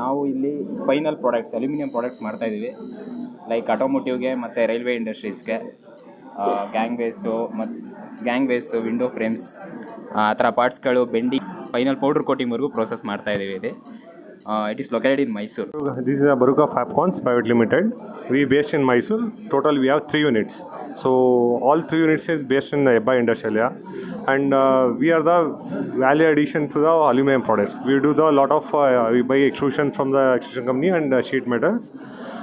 ನಾವು ಇಲ್ಲಿ final products aluminium products ಮಾಡ್ತಾ ಇದ್ದೀವಿ. ಲೈಕ್ ಆಟೋಮೋಟಿವ್ಗೆ ಮತ್ತು ರೈಲ್ವೆ ಇಂಡಸ್ಟ್ರೀಸ್ಗೆ ಗ್ಯಾಂಗ್ ವೇಸು ಮತ್ತು ಗ್ಯಾಂಗ್ ವೇಸು ವಿಂಡೋ ಫ್ರೇಮ್ಸ್ ಆ ಥರ ಪಾರ್ಟ್ಸ್ಗಳು ಬೆಂಡಿ ಫೈನಲ್ ಪೌಡ್ರ್ ಕೋಟಿಂಗ್ವರೆಗೂ ಪ್ರೋಸೆಸ್ ಮಾಡ್ತಾ ಇದ್ದೀವಿ Uh, it is located in Mysore. This is a Baruka Fabcons Private Limited. We based in Mysore. Total we have three units. So all three units is based in Ebba Industrial area, and uh, we are the value addition to the aluminum products. We do the lot of uh, we buy extrusion from the extrusion company and uh, sheet metals,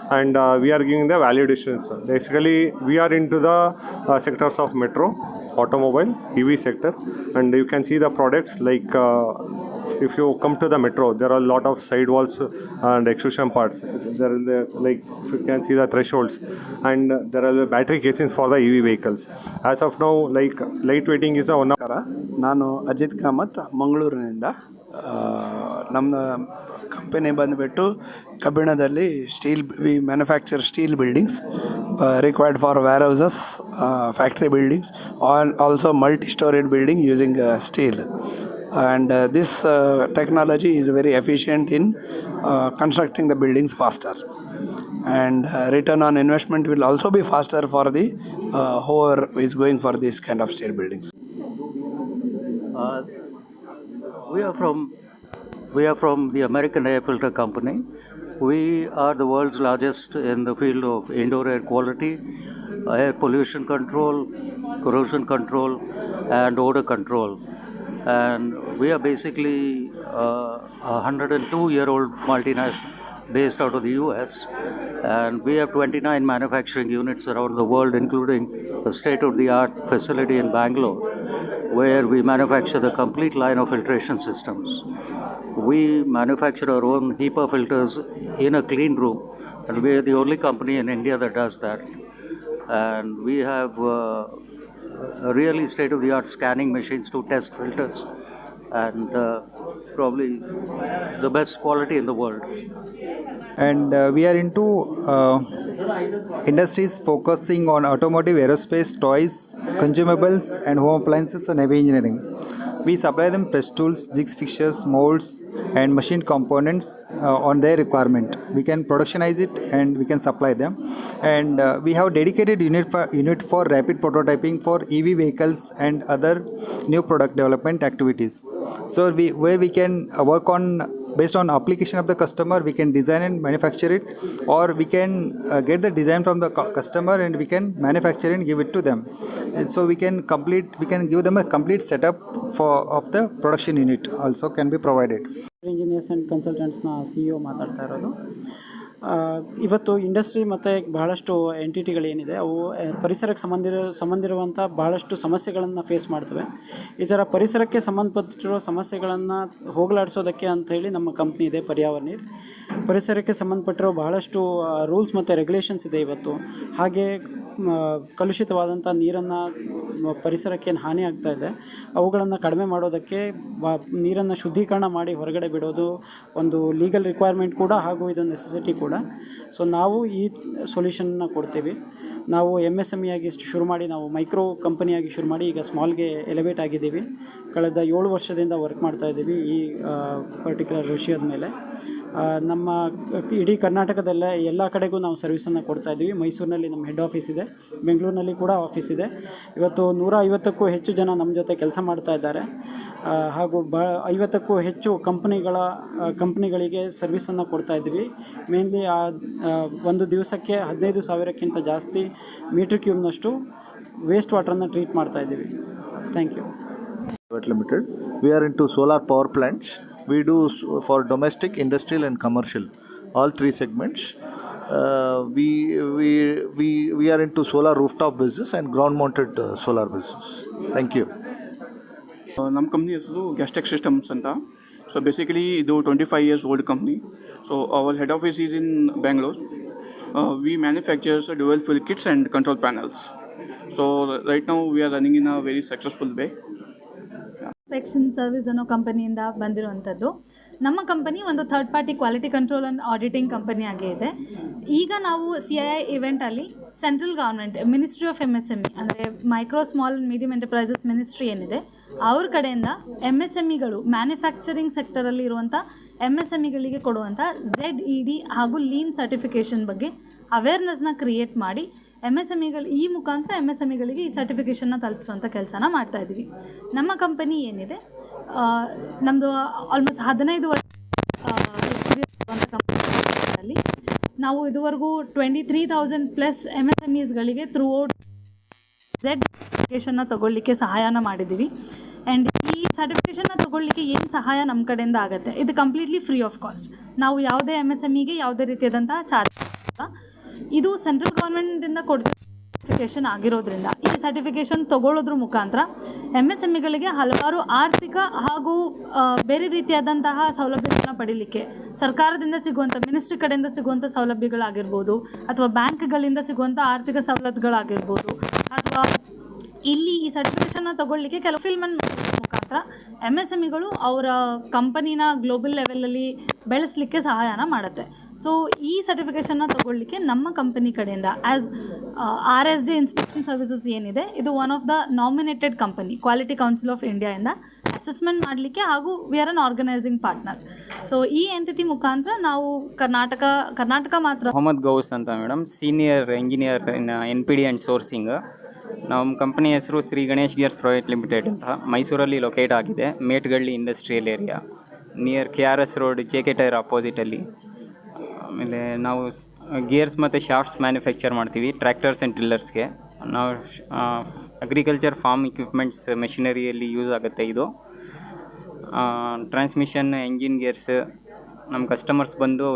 and uh, we are giving the value addition. Basically, we are into the uh, sectors of metro, automobile, EV sector, and you can see the products like. Uh, if you come to the metro, there are a lot of sidewalls and extrusion parts. There are the, like if you can see the thresholds, and there are battery casings for the EV vehicles. As of now, like light weighting is a one of ನಾನು ಅಜಿತ್ ಕಾಮತ್ ಮಂಗಳೂರಿನಿಂದ ನಮ್ಮ company ಬಂದುಬಿಟ್ಟು ಕಬ್ಬಿಣದಲ್ಲಿ steel we manufacture steel buildings required for warehouses factory buildings all also multi storeyed building using steel and uh, this uh, technology is very efficient in uh, constructing the buildings faster and uh, return on investment will also be faster for the uh, whoever is going for this kind of steel buildings Uh, we are from we are from the American Air Filter Company. We are the world's largest in the field of indoor air quality, air pollution control, corrosion control, and odor control. And we are basically uh, a 102 year old multinational based out of the US. And we have 29 manufacturing units around the world, including a state of the art facility in Bangalore where we manufacture the complete line of filtration systems. We manufacture our own HEPA filters in a clean room, and we are the only company in India that does that. And we have uh, really state of the art scanning machines to test filters, and uh, probably the best quality in the world. and uh, we are into uh, industries focusing on automotive, aerospace, toys, consumables, and home appliances and heavy engineering. We supply them press tools, jigs, fixtures, molds, and machine components uh, on their requirement. We can productionize it and we can supply them. And uh, we have dedicated unit for, unit for rapid prototyping for EV vehicles and other new product development activities. So we where we can work on based on application of the customer we can design and manufacture it or we can uh, get the design from the cu- customer and we can manufacture and give it to them and so we can complete we can give them a complete setup for of the production unit also can be provided engineers and ಕನ್ಸಲ್ಟೆಂಟ್ಸ್ನ C E ಮಾತಾಡ್ತಾ ಇರೋದು ಆ, ಇವತ್ತು industry ಮತ್ತು ಬಹಳಷ್ಟು ಎಂಟಿಟಿಗಳೇನಿದೆ ಅವು ಪರಿಸರಕ್ಕೆ ಸಂಬಂಧಿರೋ ಸಂಬಂಧಿರುವಂಥ ಬಹಳಷ್ಟು ಸಮಸ್ಯೆಗಳನ್ನು ಫೇಸ್ ಮಾಡ್ತವೆ. ಈ ಥರ ಪರಿಸರಕ್ಕೆ ಸಂಬಂಧಪಟ್ಟಿರೋ ಸಮಸ್ಯೆಗಳನ್ನು ಹೋಗಲಾಡಿಸೋದಕ್ಕೆ ಹೇಳಿ ನಮ್ಮ ಕಂಪ್ನಿ ಇದೆ, ಪರ್ಯಾವರಣ ನೀರು. ಪರಿಸರಕ್ಕೆ ಸಂಬಂಧಪಟ್ಟಿರೋ ಬಹಳಷ್ಟು ರೂಲ್ಸ್ ಮತ್ತು ರೆಗ್ಯುಲೇಷನ್ಸ್ ಇದೆ ಇವತ್ತು. ಹಾಗೆ ಕಲುಷಿತವಾದಂಥ ನೀರನ್ನು ಪರಿಸರಕ್ಕೆ ಹಾನಿ ಆಗ್ತಾ ಇದೆ, ಅವುಗಳನ್ನು ಕಡಿಮೆ ಮಾಡೋದಕ್ಕೆ ನೀರನ್ನು ಶುದ್ಧೀಕರಣ ಮಾಡಿ ಹೊರಗಡೆ ಬಿಡೋದು ಒಂದು ಲೀಗಲ್ ರಿಕ್ವೈರ್ಮೆಂಟ್ ಕೂಡ ಹಾಗೂ ಇದು ನೆಸೆಸಿಟಿ ಕೂಡ. ಸೊ ನಾವು ಈ ಸೊಲ್ಯೂಷನ್ನ ಕೊಡ್ತೀವಿ. ನಾವು ಎಂ ಎಸ್ ಎಂ ಇಯಾಗಿ ಶುರು ಮಾಡಿ ನಾವು ಮೈಕ್ರೋ ಕಂಪನಿಯಾಗಿ ಶುರು ಮಾಡಿ ಈಗ ಸ್ಮಾಲ್ಗೆ ಎಲಿವೇಟ್ ಆಗಿದ್ದೀವಿ. ಕಳೆದ ಏಳು ವರ್ಷದಿಂದ ವರ್ಕ್ ಮಾಡ್ತಾ ಇದ್ದೀವಿ ಈ ಪರ್ಟಿಕ್ಯುಲರ್ ವಿಷಯದ ಮೇಲೆ. ನಮ್ಮ ಇಡೀ ಕರ್ನಾಟಕದಲ್ಲೇ ಎಲ್ಲ ಕಡೆಗೂ ನಾವು ಸರ್ವಿಸನ್ನು ಕೊಡ್ತಾ ಇದ್ದೀವಿ. ಮೈಸೂರಿನಲ್ಲಿ ನಮ್ಮ ಹೆಡ್ ಆಫೀಸ್ ಇದೆ. ಬೆಂಗಳೂರಿನಲ್ಲಿ ಕೂಡ ಆಫೀಸ್ ಇದೆ. ಇವತ್ತು ನೂರ ಐವತ್ತಕ್ಕೂ ಹೆಚ್ಚು ಜನ ನಮ್ಮ ಜೊತೆ ಕೆಲಸ ಮಾಡ್ತಾ ಇದ್ದಾರೆ. ಹಾಗೂ ಬ ಐವತ್ತಕ್ಕೂ ಹೆಚ್ಚು ಕಂಪ್ನಿಗಳ ಕಂಪ್ನಿಗಳಿಗೆ ಸರ್ವಿಸನ್ನು ಕೊಡ್ತಾ ಇದ್ವಿ ಮೇನ್ಲಿ ಆ ಒಂದು ದಿವಸಕ್ಕೆ ಹದಿನೈದು ಸಾವಿರಕ್ಕಿಂತ ಜಾಸ್ತಿ ಮೀಟ್ರ್ ಕ್ಯೂಬ್ನಷ್ಟು ವೇಸ್ಟ್ ವಾಟರನ್ನು ಟ್ರೀಟ್ ಮಾಡ್ತಾ ಇದ್ದೀವಿ. Thank you private limited we are into solar power plants we do for domestic industrial and commercial all three segments we we we are into solar rooftop business and ground mounted solar business thank you ನಮ್ಮ company ಹೆಸರು Gastech systems ಅಂತ. So basically ಇದು twenty five years old company so our head office is in Bangalore we manufactures dual fill kits and control panels so right now we are running in a very successful way inspection service ಅನ್ನೋ ಕಂಪನಿಯಿಂದ ಬಂದಿರುವಂಥದ್ದು. ನಮ್ಮ company ಒಂದು third party quality control and auditing company ಇದೆ. ಈಗ ನಾವು C I I ಇವೆಂಟಲ್ಲಿ central government ministry of M S M E ಅಂದರೆ micro small and medium enterprises ministry ಏನಿದೆ, ಅವ್ರ ಕಡೆಯಿಂದ ಎಂ ಎಸ್ ಎಂ ಇಗಳು ಮ್ಯಾನುಫ್ಯಾಕ್ಚರಿಂಗ್ ಸೆಕ್ಟರಲ್ಲಿ ಇರುವಂಥ ಎಂ ಎಸ್ ಎಂ ಇಗಳಿಗೆ ಕೊಡುವಂಥ ಝೆಡ್ ಇ ಡಿ ಹಾಗೂ ಲೀನ್ ಸರ್ಟಿಫಿಕೇಷನ್ ಬಗ್ಗೆ ಅವೇರ್ನೆಸ್ನ ಕ್ರಿಯೇಟ್ ಮಾಡಿ ಎಂ ಎಸ್ ಎಂ ಇಗಳು ಈ ಮುಖಾಂತರ ಎಂ ಎಸ್ ಎಂ ಇಗಳಿಗೆ ಈ ಸರ್ಟಿಫಿಕೇಷನ್ನ ತಲುಪಿಸುವಂಥ ಕೆಲಸನ ಮಾಡ್ತಾ ಇದ್ದೀವಿ. ನಮ್ಮ ಕಂಪನಿ ಏನಿದೆ ನಮ್ಮದು ಆಲ್ಮೋಸ್ಟ್ ಹದಿನೈದು ವರ್ಷ ಕಂಪನಿಯಲ್ಲಿ ನಾವು ಇದುವರೆಗೂ twenty three thousand plus M S M ಇಸ್ಗಳಿಗೆ throughout Z ಸರ್ಟಿಫಿಕೇಷನ್ನ ತಗೊಳ್ಳಿಕ್ಕೆ ಸಹಾಯನ ಮಾಡಿದ್ದೀವಿ. ಆ್ಯಂಡ್ ಈ ಸರ್ಟಿಫಿಕೇಷನ್ನ ತಗೊಳ್ಳಿಕ್ಕೆ ಏನು ಸಹಾಯ ನಮ್ಮ ಕಡೆಯಿಂದ ಆಗುತ್ತೆ? ಇದು ಕಂಪ್ಲೀಟ್ಲಿ ಫ್ರೀ ಆಫ್ ಕಾಸ್ಟ್ ನಾವು ಯಾವುದೇ ಎಂ ಎಸ್ ಎಂ ಇಗೆ ಯಾವುದೇ ರೀತಿಯಾದಂತಹ ಚಾರ್ಜ್ ಇದು ಸೆಂಟ್ರಲ್ ಗೌರ್ಮೆಂಟಿಂದ ಕೊಡ್ತಿರೋ ಸರ್ಟಿಫಿಕೇಷನ್ ಆಗಿರೋದ್ರಿಂದ. ಈ ಸರ್ಟಿಫಿಕೇಷನ್ ತಗೊಳ್ಳೋದ್ರ ಮುಖಾಂತರ ಎಂ ಎಸ್ ಎಂ ಇಗಳಿಗೆ ಹಲವಾರು ಆರ್ಥಿಕ ಹಾಗೂ ಬೇರೆ ರೀತಿಯಾದಂತಹ ಸೌಲಭ್ಯಗಳನ್ನ ಪಡೀಲಿಕ್ಕೆ ಸರ್ಕಾರದಿಂದ ಸಿಗುವಂಥ ಮಿನಿಸ್ಟ್ರಿ ಕಡೆಯಿಂದ ಸಿಗುವಂಥ ಸೌಲಭ್ಯಗಳಾಗಿರ್ಬೋದು, ಅಥವಾ ಬ್ಯಾಂಕ್ಗಳಿಂದ ಸಿಗುವಂಥ ಆರ್ಥಿಕ ಸವಲತ್ತುಗಳಾಗಿರ್ಬೋದು, ಅಥವಾ ಇಲ್ಲಿ ಈ ಸರ್ಟಿಫಿಕೇಷನ್ನ ತಗೊಳ್ಳಿಕ್ಕೆ ಕೆಲವು ಫಿಲ್ಮನ್ ಮುಖಾಂತರ ಎಂ ಎಸ್ ಎಂ ಇಗಳು ಅವರ ಕಂಪನಿನ ಗ್ಲೋಬಲ್ ಲೆವೆಲಲ್ಲಿ ಬೆಳೆಸಲಿಕ್ಕೆ ಸಹಾಯನ ಮಾಡುತ್ತೆ. ಸೊ ಈ ಸರ್ಟಿಫಿಕೇಷನ್ನ ತಗೊಳ್ಳಿಕ್ಕೆ ನಮ್ಮ ಕಂಪನಿ ಕಡೆಯಿಂದ as R S G inspection services ಏನಿದೆ, ಇದು one of the nominated company quality council of ಇಂಡಿಯಾಯಿಂದ assessment ಮಾಡಲಿಕ್ಕೆ ಹಾಗೂ we are an organising partner so ಈ ಎಂಟಿಟಿ ಮುಖಾಂತರ ನಾವು ಕರ್ನಾಟಕ ಕರ್ನಾಟಕ ಮಾತ್ರ ಮೊಹಮ್ಮದ್ ಗೌಸ್ ಅಂತ madam senior engineer in N P D and sourcing ನಮ್ಮ ಕಂಪನಿ ಹೆಸರು Shri Ganesh gears private limited ಅಂತ. ಮೈಸೂರಲ್ಲಿ ಲೊಕೇಟ್ ಆಗಿದೆ, Metagalli industrial area near K R S road J K tyre ಅಪೋಸಿಟಲ್ಲಿ ಆಮೇಲೆ ನಾವು ಗೇರ್ಸ್ ಮತ್ತು ಶಾಫ್ಟ್ಸ್ ಮ್ಯಾನುಫ್ಯಾಕ್ಚರ್ ಮಾಡ್ತೀವಿ, ಟ್ರ್ಯಾಕ್ಟರ್ಸ್ ಆ್ಯಂಡ್ ಟಿಲ್ಲರ್ಸ್ಗೆ ನಾವು ಅಗ್ರಿಕಲ್ಚರ್ ಫಾರ್ಮ್ ಇಕ್ವಿಪ್ಮೆಂಟ್ಸ್ ಮೆಷಿನರಿಯಲ್ಲಿ ಯೂಸ್ ಆಗುತ್ತೆ ಇದು. ಟ್ರಾನ್ಸ್ಮಿಷನ್ ಎಂಜಿನ್ ಗೇರ್ಸ್, ನಮ್ಮ ಕಸ್ಟಮರ್ಸ್ ಬಂದು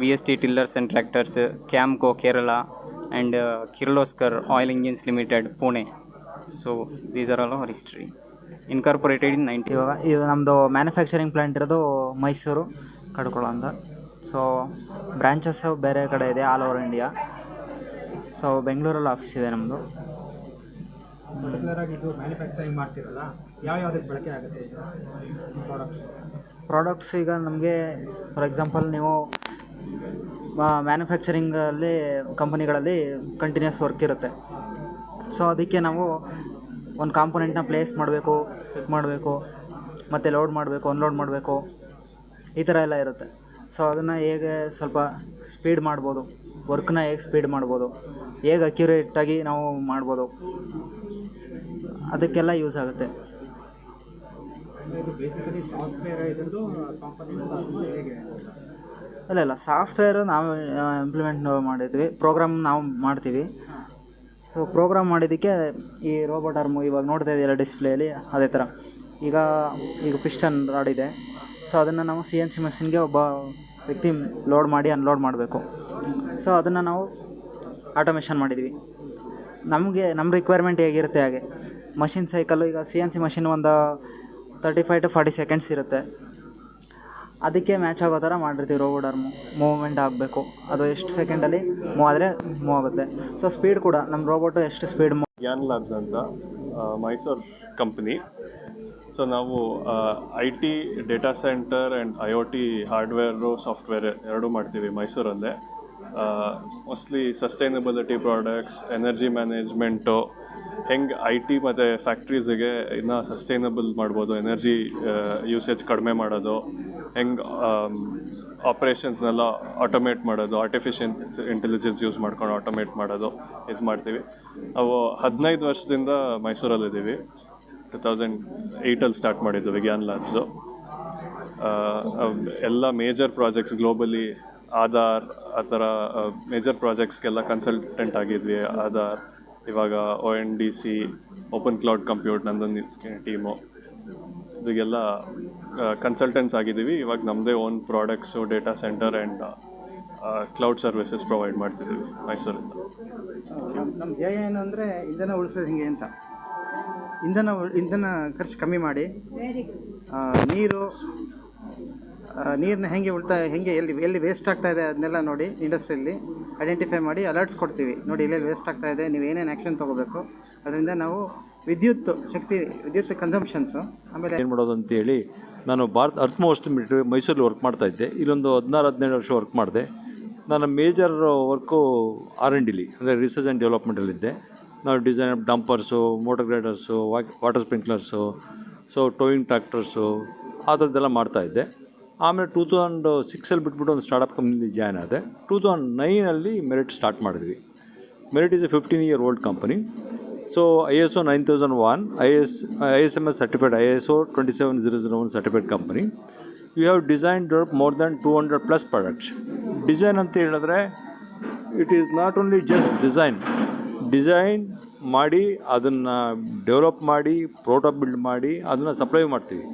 V S T tillers and tractors, Kamco, Kerala and Kirloskar oil engines limited, Pune. So these are all our history incorporated in ninety ಇವಾಗ ಇದು ನಮ್ಮದು manufacturing plant ಇರೋದು ಮೈಸೂರು ಕಡ್ಕೊಳ್ಳೋ ಅಂತ. ಸೊ ಬ್ರ್ಯಾಂಚಸ್ ಬೇರೆ ಕಡೆ ಇದೆ ಆಲ್ ಓವರ್ ಇಂಡಿಯಾ ಸೊ ಬೆಂಗಳೂರಲ್ಲಿ office ಇದೆ ನಮ್ಮದು ಮ್ಯಾನುಫ್ಯಾಕ್ಚರಿಂಗ್ ಮಾಡ್ತಿರಲ್ಲ ಯಾವ ಯಾವುದಕ್ಕೆ ಬಳಕೆ ಆಗುತ್ತೆ ಪ್ರಾಡಕ್ಟ್ಸ್ ಪ್ರಾಡಕ್ಟ್ಸ್ ಈಗ ನಮಗೆ ಫಾರ್ ಎಕ್ಸಾಂಪಲ್ ನೀವು ಮ್ಯಾನುಫ್ಯಾಕ್ಚರಿಂಗಲ್ಲಿ ಕಂಪನಿಗಳಲ್ಲಿ ಕಂಟಿನ್ಯೂಸ್ ವರ್ಕ್ ಇರುತ್ತೆ. ಸೊ ಅದಕ್ಕೆ ನಾವು ಒಂದು ಕಾಂಪೊನೆಂಟ್ನ ಪ್ಲೇಸ್ ಮಾಡಬೇಕು ಪಿಕ್ ಮಾಡಬೇಕು ಮತ್ತು ಲೋಡ್ ಮಾಡಬೇಕು ಅನ್ಲೋಡ್ ಮಾಡಬೇಕು ಈ ಥರ ಎಲ್ಲ ಇರುತ್ತೆ. ಸೊ ಅದನ್ನು ಹೇಗೆ ಸ್ವಲ್ಪ ಸ್ಪೀಡ್ ಮಾಡ್ಬೋದು ವರ್ಕ್ನ ಹೇಗೆ ಸ್ಪೀಡ್ ಮಾಡ್ಬೋದು ಹೇಗೆ ಅಕ್ಯುರೇಟಾಗಿ ನಾವು ಮಾಡ್ಬೋದು ಅದಕ್ಕೆಲ್ಲ ಯೂಸ್ ಆಗುತ್ತೆ. ಇಲ್ಲ ಇಲ್ಲ ಸಾಫ್ಟ್ವೇರ್ ನಾವು ಇಂಪ್ಲಿಮೆಂಟ್ ಮಾಡಿದ್ವಿ ಪ್ರೋಗ್ರಾಮ್ ನಾವು ಮಾಡ್ತೀವಿ. ಸೊ ಪ್ರೋಗ್ರಾಮ್ ಮಾಡಿದ್ದಕ್ಕೆ ಈ ರೋಬೋಟ್ ಆರ್ಮು ಇವಾಗ ನೋಡ್ತಾ ಇದೆಯಲ್ಲ ಡಿಸ್ಪ್ಲೇಲಿ ಅದೇ ಥರ ಈಗ ಈಗ ಪಿಸ್ಟನ್ ರಾಡ್ ಇದೆ. ಸೊ ಅದನ್ನು ನಾವು ಸಿ ಎನ್ ಸಿ ಮೆಷಿನ್ಗೆ ಒಬ್ಬ ವ್ಯಕ್ತಿ ಲೋಡ್ ಮಾಡಿ ಅನ್ಲೋಡ್ ಮಾಡಬೇಕು. ಸೊ ಅದನ್ನು ನಾವು ಆಟೋಮೇಷನ್ ಮಾಡಿದ್ವಿ. ನಮಗೆ ನಮ್ಮ ರಿಕ್ವೈರ್ಮೆಂಟ್ ಹೇಗಿರುತ್ತೆ ಹಾಗೆ? ಮಷಿನ್ ಸೈಕಲ್ಲು ಈಗ ಸಿ ಎನ್ ಸಿ ಮಷಿನ್ ಒಂದು thirty five to forty seconds ಇರುತ್ತೆ. ಅದಕ್ಕೆ ಮ್ಯಾಚ್ ಆಗೋ ಥರ ಮಾಡಿರ್ತೀವಿ ರೋಬೋಟ್ ಆರ್ಮು ಮೂವ್ಮೆಂಟ್ ಆಗಬೇಕು. ಅದು ಎಷ್ಟು ಸೆಕೆಂಡಲ್ಲಿ ಮೂವ್ ಆದರೆ ಮೂವ್ ಆಗುತ್ತೆ. ಸೊ ಸ್ಪೀಡ್ ಕೂಡ ನಮ್ಮ ರೋಬೋಟು ಎಷ್ಟು ಸ್ಪೀಡ್ ಗ್ಯಾನ್ ಲ್ಯಾಬ್ಸ್ ಅಂತ ಮೈಸೂರು ಕಂಪ್ನಿ ಸೊ ನಾವು I T data centre and I O T hardware software ಎರಡೂ ಮಾಡ್ತೀವಿ ಮೈಸೂರಲ್ಲೇ. Mostly sustainability products energy management ಹೆಂಗೆ ಐ ಟಿ ಮತ್ತು ಫ್ಯಾಕ್ಟ್ರೀಸಿಗೆ ಇನ್ನು ಸಸ್ಟೈನಬಲ್ ಮಾಡ್ಬೋದು ಎನರ್ಜಿ ಯೂಸೇಜ್ ಕಡಿಮೆ ಮಾಡೋದು, ಹೆಂಗೆ ಆಪ್ರೇಷನ್ಸ್ನೆಲ್ಲ ಆಟೋಮೇಟ್ ಮಾಡೋದು ಆರ್ಟಿಫಿಷಿಯಲ್ ಇಂಟೆಲಿಜೆನ್ಸ್ ಯೂಸ್ ಮಾಡ್ಕೊಂಡು ಆಟೋಮೇಟ್ ಮಾಡೋದು ಇದು ಮಾಡ್ತೀವಿ. ನಾವು ಹದಿನೈದು ವರ್ಷದಿಂದ ಮೈಸೂರಲ್ಲಿದ್ದೀವಿ. ಟು ತೌಸಂಡ್ ಏಯ್ಟಲ್ಲಿ ಸ್ಟಾರ್ಟ್ ಮಾಡಿದ್ದು ವಿಜ್ಞಾನ್ ಲ್ಯಾಬ್ಸು ಎಲ್ಲ ಮೇಜರ್ ಪ್ರಾಜೆಕ್ಟ್ಸ್ ಗ್ಲೋಬಲಿ ಆಧಾರ್ ಆ ಥರ ಮೇಜರ್ ಪ್ರಾಜೆಕ್ಟ್ಸ್ಗೆಲ್ಲ ಕನ್ಸಲ್ಟೆಂಟ್ ಆಗಿದ್ವಿ ಆಧಾರ್ ಇವಾಗ O N D C open cloud compute ನಂದೊಂದು ಟೀಮು ಇದಿಗೆಲ್ಲ ಕನ್ಸಲ್ಟೆಂಟ್ಸ್ ಆಗಿದ್ದೀವಿ. ಇವಾಗ ನಮ್ಮದೇ own products data centre and cloud services provide ಮಾಡ್ತಿದ್ದೀವಿ ಮೈಸೂರಿಂದ. ನಮ್ಮ ಧ್ಯೇಯ ಏನು ಅಂದರೆ ಇಂಧನ ಉಳಿಸೋದು ಹಿಂಗೆ ಅಂತ. ಇಂಧನ ಇಂಧನ ಖರ್ಚು ಕಮ್ಮಿ ಮಾಡಿ ಆ, ನೀರು ನೀರನ್ನ ಹೆಂಗೆ ಉಳ್ತಾಯ ಹೆಂಗೆ ಎಲ್ಲಿ ಎಲ್ಲಿ ವೇಸ್ಟ್ ಆಗ್ತಾ ಇದೆ ಅದನ್ನೆಲ್ಲ ನೋಡಿ ಇಂಡಸ್ಟ್ರಿಯಲ್ಲಿ ಐಡೆಂಟಿಫೈ ಮಾಡಿ ಅಲರ್ಟ್ಸ್ ಕೊಡ್ತೀವಿ. ನೋಡಿ ಇಲ್ಲೆಲ್ಲಿ ವೇಸ್ಟ್ ಆಗ್ತಾ ಇದೆ ನೀವು ಏನೇನು ಆ್ಯಕ್ಷನ್ ತೊಗೋಬೇಕು. ಅದರಿಂದ ನಾವು ವಿದ್ಯುತ್ ಶಕ್ತಿ ವಿದ್ಯುತ್ ಕನ್ಸಂಪ್ಷನ್ಸು ಆಮೇಲೆ ಏನು ಮಾಡೋದು ಅಂತೇಳಿ ನಾನು ಭಾರತ ಅರ್ತ್ ಮೋಸ್ಟ್ ಮೈಸೂರಲ್ಲಿ ವರ್ಕ್ ಮಾಡ್ತಾ ಇದ್ದೆ. ಇಲ್ಲೊಂದು ಹದಿನಾರು ಹದಿನೇಳು ವರ್ಷ ವರ್ಕ್ ಮಾಡಿದೆ. ನನ್ನ ಮೇಜರ್ ವರ್ಕು ಆರ್ ಎನ್ ಡಿಲಿ ಅಂದರೆ ರಿಸರ್ಚ್ ಆ್ಯಂಡ್ ಡೆವಲಪ್ಮೆಂಟಲ್ಲಿದ್ದೆ ನಾವು design dumpers motor graders water sprinklers so towing tractors ಆ ಥರದ್ದೆಲ್ಲ ಮಾಡ್ತಾಯಿದ್ದೆ ಆಮೇಲೆ ಟೂ ತೌಸಂಡ್ ಸಿಕ್ಸಲ್ಲಿ ಬಿಟ್ಬಿಟ್ಟು ಒಂದು ಸ್ಟಾರ್ಟಪ್ ಕಂಪ್ನಿಲಿ ಜಾಯ್ನ್ ಆದೆ. ಟೂ ತೌಸಂಡ್ ನೈನಲ್ಲಿ ಮೆರಿಟ್ ಸ್ಟಾರ್ಟ್ ಮಾಡಿದ್ವಿ. Merit is a fifteen year old company so I S O nine thousand one I S I S M S certified I S O twenty seven zero zero one certified company you have design develop more than two hundred plus products design ಅಂತ ಹೇಳಿದ್ರೆ it is not only just design design ಮಾಡಿ, ಅದನ್ನು develop ಮಾಡಿ proto build ಮಾಡಿ, ಅದನ್ನು supply ಮಾಡ್ತೀವಿ.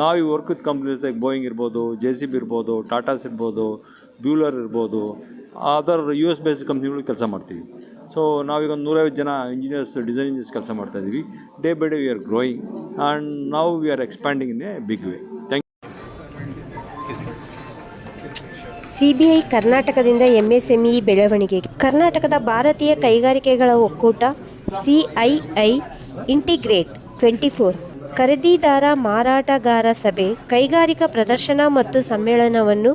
ನಾವು ಈ ವರ್ಕ್ ವಿತ್ ಕಂಪ್ನಿ ಜೊತೆಗೆ ಬೋಯಿಂಗ್ ಇರ್ಬೋದು ಜೆ ಸಿ ಬಿ ಇರ್ಬೋದು ಟಾಟಾಸ್ ಇರ್ಬೋದು ಬ್ಯೂಲರ್ ಇರ್ಬೋದು, ಅದರ್ ಯು ಎಸ್ ಬೇಸ್ ಕಂಪ್ನಿಗಳು ಕೆಲಸ ಮಾಡ್ತೀವಿ. ಸೊ ನಾವೀಗ ಒಂದು ನೂರೈವತ್ತು ಜನ ಇಂಜಿನಿಯರ್ಸ್ ಡಿಸೈನ್ ಇಂಜಿನಿಯರ್ಸ್ ಕೆಲಸ ಮಾಡ್ತಾಯಿದ್ದೀವಿ day by day we are growing and ನಾವು we are expanding in a big way CBI ಕರ್ನಾಟಕದಿಂದ ಎಂಎಸ್ಎಂಇ ಬೆಳವಣಿಗೆ. ಕರ್ನಾಟಕದ ಭಾರತೀಯ ಕೈಗಾರಿಕೆಗಳ ಒಕ್ಕೂಟ ಸಿಐಐ ಇಂಟಿಗ್ರೇಟ್ ಟ್ವೆಂಟಿ ಫೋರ್. ಖರೀದಿದಾರ ಮಾರಾಟಗಾರ ಸಭೆ, ಕೈಗಾರಿಕಾ ಪ್ರದರ್ಶನ ಮತ್ತು ಸಮ್ಮೇಳನವನ್ನು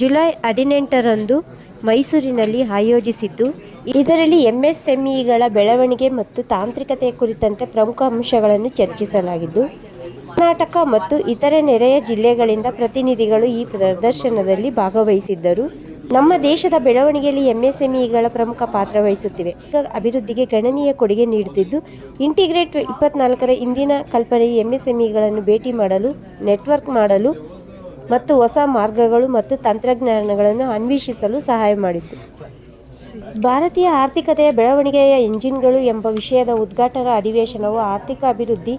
ಜುಲೈ ಹದಿನೆಂಟರಂದು ಮೈಸೂರಿನಲ್ಲಿ ಆಯೋಜಿಸಿದ್ದು, ಇದರಲ್ಲಿ ಎಂಎಸ್ಎಂಇಗಳ ಬೆಳವಣಿಗೆ ಮತ್ತು ತಾಂತ್ರಿಕತೆ ಕುರಿತಂತೆ ಪ್ರಮುಖ ಅಂಶಗಳನ್ನು ಚರ್ಚಿಸಲಾಗಿದ್ದು ಕರ್ನಾಟಕ ಮತ್ತು ಇತರೆ ನೆರೆಯ ಜಿಲ್ಲೆಗಳಿಂದ ಪ್ರತಿನಿಧಿಗಳು ಈ ಪ್ರದರ್ಶನದಲ್ಲಿ ಭಾಗವಹಿಸಿದ್ದರು. ನಮ್ಮ ದೇಶದ ಬೆಳವಣಿಗೆಯಲ್ಲಿ ಎಂಎಸ್ಎಂಇಗಳ ಪ್ರಮುಖ ಪಾತ್ರ ವಹಿಸುತ್ತಿವೆ. ಅಭಿವೃದ್ಧಿಗೆ ಗಣನೀಯ ಕೊಡುಗೆ ನೀಡುತ್ತಿದ್ದು, ಇಂಟಿಗ್ರೇಟ್ ಇಪ್ಪತ್ನಾಲ್ಕರ ಇಂದಿನ ಕಲ್ಪನೆಯು ಎಂಎಸ್ಎಂಇಗಳನ್ನು ಭೇಟಿ ಮಾಡಲು, ನೆಟ್ವರ್ಕ್ ಮಾಡಲು ಮತ್ತು ಹೊಸ ಮಾರ್ಗಗಳು ಮತ್ತು ತಂತ್ರಜ್ಞಾನಗಳನ್ನು ಅನ್ವೇಷಿಸಲು ಸಹಾಯ ಮಾಡಿತು. ಭಾರತೀಯ ಆರ್ಥಿಕತೆಯ ಬೆಳವಣಿಗೆಯ ಎಂಜಿನ್ಗಳು ಎಂಬ ವಿಷಯದ ಉದ್ಘಾಟನಾ ಅಧಿವೇಶನವು ಆರ್ಥಿಕ ಅಭಿವೃದ್ಧಿ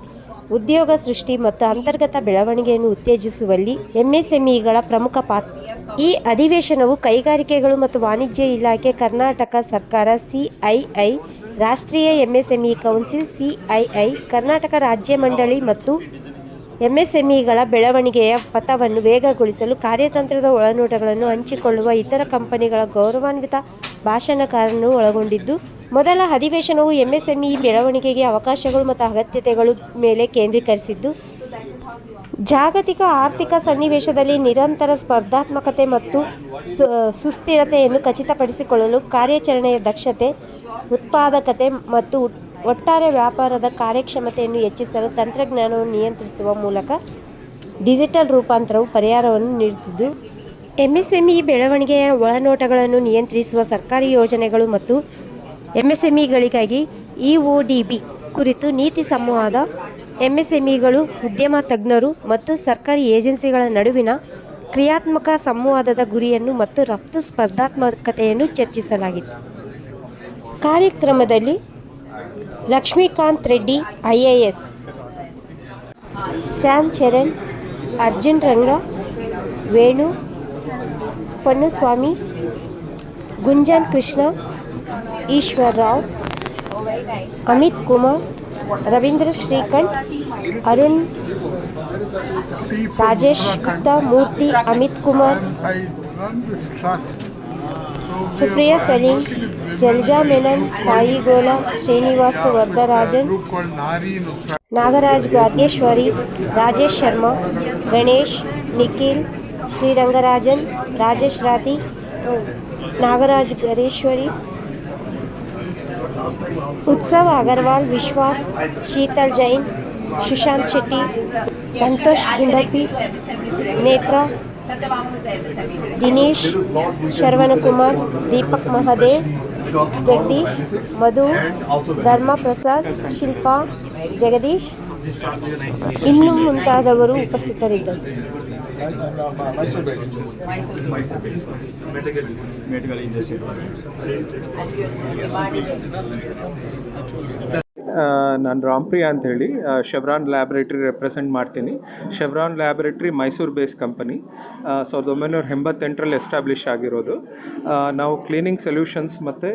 ಉದ್ಯೋಗ ಸೃಷ್ಟಿ ಮತ್ತು ಅಂತರ್ಗತ ಬೆಳವಣಿಗೆಯನ್ನು ಉತ್ತೇಜಿಸುವಲ್ಲಿ ಎಂಎಸ್ಎಂಇಗಳ ಪ್ರಮುಖ ಪಾತ್ರ. ಈ ಅಧಿವೇಶನವು ಕೈಗಾರಿಕೆಗಳು ಮತ್ತು ವಾಣಿಜ್ಯ ಇಲಾಖೆ, ಕರ್ನಾಟಕ ಸರ್ಕಾರ ಸಿಐಐ ರಾಷ್ಟ್ರೀಯ ಎಂಎಸ್ಎಂಇ ಕೌನ್ಸಿಲ್ ಸಿಐಐ ಕರ್ನಾಟಕ ರಾಜ್ಯ ಮಂಡಳಿ ಮತ್ತು ಎಂಎಸ್ಎಂಇಗಳ ಬೆಳವಣಿಗೆಯ ಪಥವನ್ನು ವೇಗಗೊಳಿಸಲು ಕಾರ್ಯತಂತ್ರದ ಒಳನೋಟಗಳನ್ನು ಹಂಚಿಕೊಳ್ಳುವ ಇತರ ಕಂಪನಿಗಳ ಗೌರವಾನ್ವಿತ ಭಾಷಣಕಾರರನ್ನು ಒಳಗೊಂಡಿದ್ದು. ಮೊದಲ ಅಧಿವೇಶನವು ಎಂಎಸ್ಎಂಇ ಬೆಳವಣಿಗೆಗೆ ಅವಕಾಶಗಳು ಮತ್ತು ಅಗತ್ಯತೆಗಳು ಮೇಲೆ ಕೇಂದ್ರೀಕರಿಸಿದ್ದು. ಜಾಗತಿಕ ಆರ್ಥಿಕ ಸನ್ನಿವೇಶದಲ್ಲಿ ನಿರಂತರ ಸ್ಪರ್ಧಾತ್ಮಕತೆ ಮತ್ತು ಸುಸ್ಥಿರತೆಯನ್ನು ಖಚಿತಪಡಿಸಿಕೊಳ್ಳಲು ಕಾರ್ಯಾಚರಣೆಯ ದಕ್ಷತೆ, ಉತ್ಪಾದಕತೆ ಮತ್ತು ಒಟ್ಟಾರೆ ವ್ಯಾಪಾರದ ಕಾರ್ಯಕ್ಷಮತೆಯನ್ನು ಹೆಚ್ಚಿಸಲು ತಂತ್ರಜ್ಞಾನವನ್ನು ನಿಯಂತ್ರಿಸುವ ಮೂಲಕ ಡಿಜಿಟಲ್ ರೂಪಾಂತರವು ಪರಿಹಾರವನ್ನು ನೀಡುತ್ತಿದ್ದು ಎಂಎಸ್ಎಂಇ ಬೆಳವಣಿಗೆಯ ಒಳನೋಟಗಳನ್ನು ನಿಯಂತ್ರಿಸುವ ಸರ್ಕಾರಿ ಯೋಜನೆಗಳು ಮತ್ತು ಎಂಎಸ್ಎಂಇಗಳಿಗಾಗಿ ಇಒಡಿಬಿ ಕುರಿತು ನೀತಿ ಸಂವಾದ, ಎಂಎಸ್ಎಂಇಗಳು, ಉದ್ಯಮ ತಜ್ಞರು ಮತ್ತು ಸರ್ಕಾರಿ ಏಜೆನ್ಸಿಗಳ ನಡುವಿನ ಕ್ರಿಯಾತ್ಮಕ ಸಂವಾದದ ಗುರಿಯನ್ನು ಮತ್ತು ರಫ್ತು ಸ್ಪರ್ಧಾತ್ಮಕತೆಯನ್ನು ಚರ್ಚಿಸಲಾಗಿತ್ತು. ಕಾರ್ಯಕ್ರಮದಲ್ಲಿ Lakshmikant Reddy I A S Sam Charan, Arjun Ranga, Venu Pannuswamy Gunjan Krishna Ishwar Rao Amit Kumar Ravindra Srikanth Arun Rajesh Gupta Murthy Amit Kumar Supriya Salim Jalaja Menon Sai Gola Srinivas Varadarajan Nagraj गागेश्वरी Rajesh Sharma Ganesh Nikhil Nikhil ಶ್ರೀರಂಗರಾಜನ್ Rajesh ರಾತಿ Nagaraj ಗರೇಶ್ವರಿ Utsav Agarwal ವಿಶ್ವಾಸ್ ಶೀತಲ್ ಜೈನ್ ಸುಶಾಂತ್ ಶೆಟ್ಟಿ ಸಂತೋಷ್ ಗುಂಡಪ್ಪಿ ನೇತ್ರ ದಿನೇಶ್ ಶರವಣಕುಮಾರ್ ದೀಪಕ್ ಮಹದೇವ್ ಜಗದೀಶ್ ಮಧು ಧರ್ಮ ಪ್ರಸಾದ್ ಶಿಲ್ಪಾ ಜಗದೀಶ್ ಇನ್ನು ಮುಂತಾದವರು ಉಪಸ್ಥಿತರಿದ್ದರು Mysore base Mysore base మెటకల్ మెటకల్ engineer ನಾನು ರಾಮ್ಪ್ರಿಯಾ ಅಂತ ಹೇಳಿ ಶೆವ್ರಾನ್ ಲ್ಯಾಬ್ರೇಟ್ರಿ ರೆಪ್ರೆಸೆಂಟ್ ಮಾಡ್ತೀನಿ. Chevron laboratory Mysuru base company ಸಾವಿರದ ಒಂಬೈನೂರ ಎಂಬತ್ತೆಂಟರಲ್ಲಿ ಎಸ್ಟಾಬ್ಲಿಷ್ ಆಗಿರೋದು. ನಾವು ಕ್ಲೀನಿಂಗ್ ಸೊಲ್ಯೂಷನ್ಸ್ ಮತ್ತು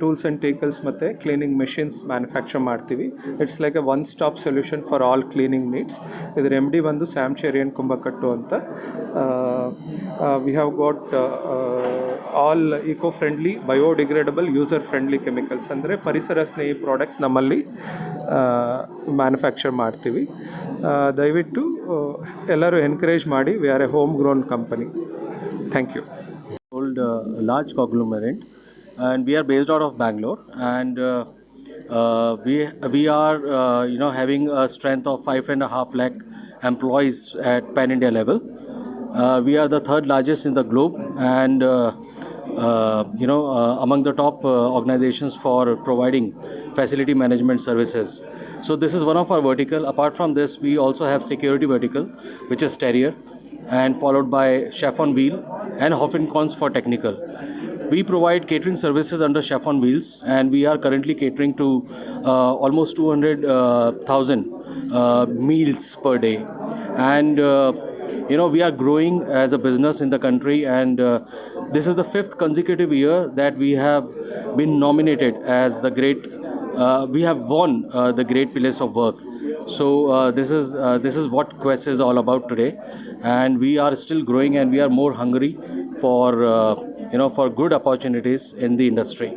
ಟೂಲ್ಸ್ ಆ್ಯಂಡ್ ಟೇಕಲ್ಸ್ ಮತ್ತು ಕ್ಲೀನಿಂಗ್ ಮೆಷಿನ್ಸ್ ಮ್ಯಾನುಫ್ಯಾಕ್ಚರ್ ಮಾಡ್ತೀವಿ. It's like a one stop solution for all cleaning needs ಇದ್ರ ಎಂ ಡಿ ಬಂದು ಸ್ಯಾಮ್ ಶೇರಿಯನ್ ಕುಂಬಕಟ್ಟು ಅಂತ. We have got all eco friendly biodegradable user friendly chemicals ಅಂದರೆ ಪರಿಸರ ಸ್ನೇಹಿ ಪ್ರಾಡಕ್ಟ್ಸ್ ನಮ್ಮಲ್ಲಿ ಮ್ಯಾನುಫ್ಯಾಕ್ಚರ್ ಮಾಡ್ತೀವಿ. ದಯವಿಟ್ಟು ಎಲ್ಲರೂ ಎನ್ಕರೇಜ್ ಮಾಡಿ we are a home grown company thank you old large conglomerate and we are based out of Bangalore and we we are you know having a strength of five and half lakh employees at pan India level we are the third largest in the globe and you know uh, among the top uh, organizations for providing facility management services so this is one of our vertical apart from this we also have security vertical which is terrier and followed by Chef on Wheel and Hoffin Cons for technical. We provide catering services under Chef on Wheels, and we are currently catering to uh, almost 200,000 uh, meals per day. And uh, you know, we are growing as a business in the country, and uh, this is the fifth consecutive year that we have been nominated as the great. Uh, we have won uh, the Great Pillars of Work. So uh, this is uh, this is what Quest is all about today, and we are still growing, and we are more hungry for uh, you know for good opportunities in the industry.